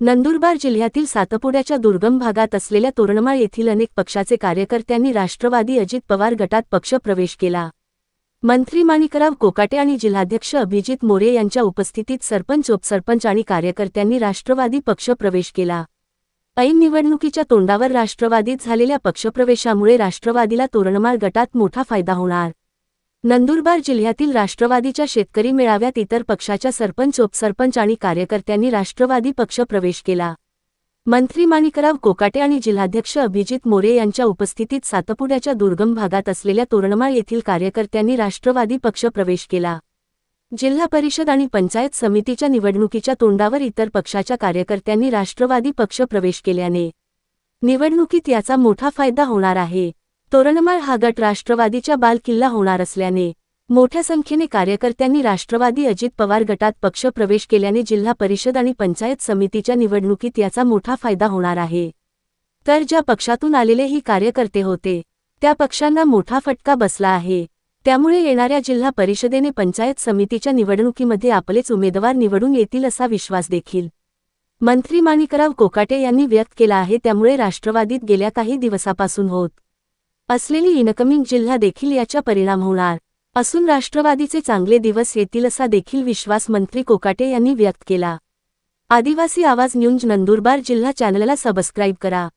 नंदुरबार जिल्ह्यातील सातपुड्याच्या दुर्गम भागात असलेल्या तोरणमाळ येथील अनेक पक्षाचे कार्यकर्त्यांनी राष्ट्रवादी अजित पवार गटात पक्ष प्रवेश केला. मंत्री माणिकराव कोकाटे आणि जिल्हाध्यक्ष अभिजित मोरे यांच्या उपस्थितीत सरपंच उपसरपंच आणि कार्यकर्त्यांनी राष्ट्रवादी पक्ष प्रवेश केला. ऐन निवडणुकीच्या तोंडावर राष्ट्रवादीत झालेल्या पक्षप्रवेशामुळे राष्ट्रवादीला तोरणमाळ गटात मोठा फायदा होणार. नंदुरबार जिल्ह्यातील राष्ट्रवादीच्या शेतकरी मेळाव्यात इतर पक्षाच्या सरपंच उपसरपंच आणि कार्यकर्त्यांनी राष्ट्रवादी पक्ष प्रवेश केला. मंत्री माणिकराव कोकाटे आणि जिल्हाध्यक्ष अभिजित मोरे यांच्या उपस्थितीत सातपुड्याच्या दुर्गम भागात असलेल्या तोरणमाळ येथील कार्यकर्त्यांनी राष्ट्रवादी पक्ष प्रवेश केला. जिल्हा परिषद आणि पंचायत समितीच्या निवडणुकीच्या तोंडावर इतर पक्षाच्या कार्यकर्त्यांनी राष्ट्रवादी पक्ष प्रवेश केल्याने निवडणुकीत याचा मोठा फायदा होणार आहे. तोरणमाळ हा गट राष्ट्रवादीच्या बालकिल्ला होणार असल्याने मोठ्या संख्येने कार्यकर्त्यांनी राष्ट्रवादी अजित पवार गटात पक्ष प्रवेश केल्याने जिल्हा परिषद आणि पंचायत समितीच्या निवडणुकीत याचा मोठा फायदा होणार आहे. तर ज्या पक्षातून आलेले ही कार्यकर्ते होते त्या पक्षांना मोठा फटका बसला आहे. त्यामुळे येणाऱ्या जिल्हा परिषदेने पंचायत समितीच्या निवडणुकीमध्ये आपलेच उमेदवार निवडून येतील असा विश्वास देखील. मंत्री माणिकराव कोकाटे यांनी व्यक्त केला आहे त्यामुळे राष्ट्रवादीत गेल्या काही दिवसापासून होत असलेली इनकमिंग जिल्हा देखील याचा परिणाम होणार. असून राष्ट्रवादीचे चांगले दिवस येतील असा देखील विश्वास मंत्री कोकाटे यांनी व्यक्त केला. आदिवासी आवाज न्यूज नंदुरबार जिल्हा चॅनलला सबस्क्राईब करा.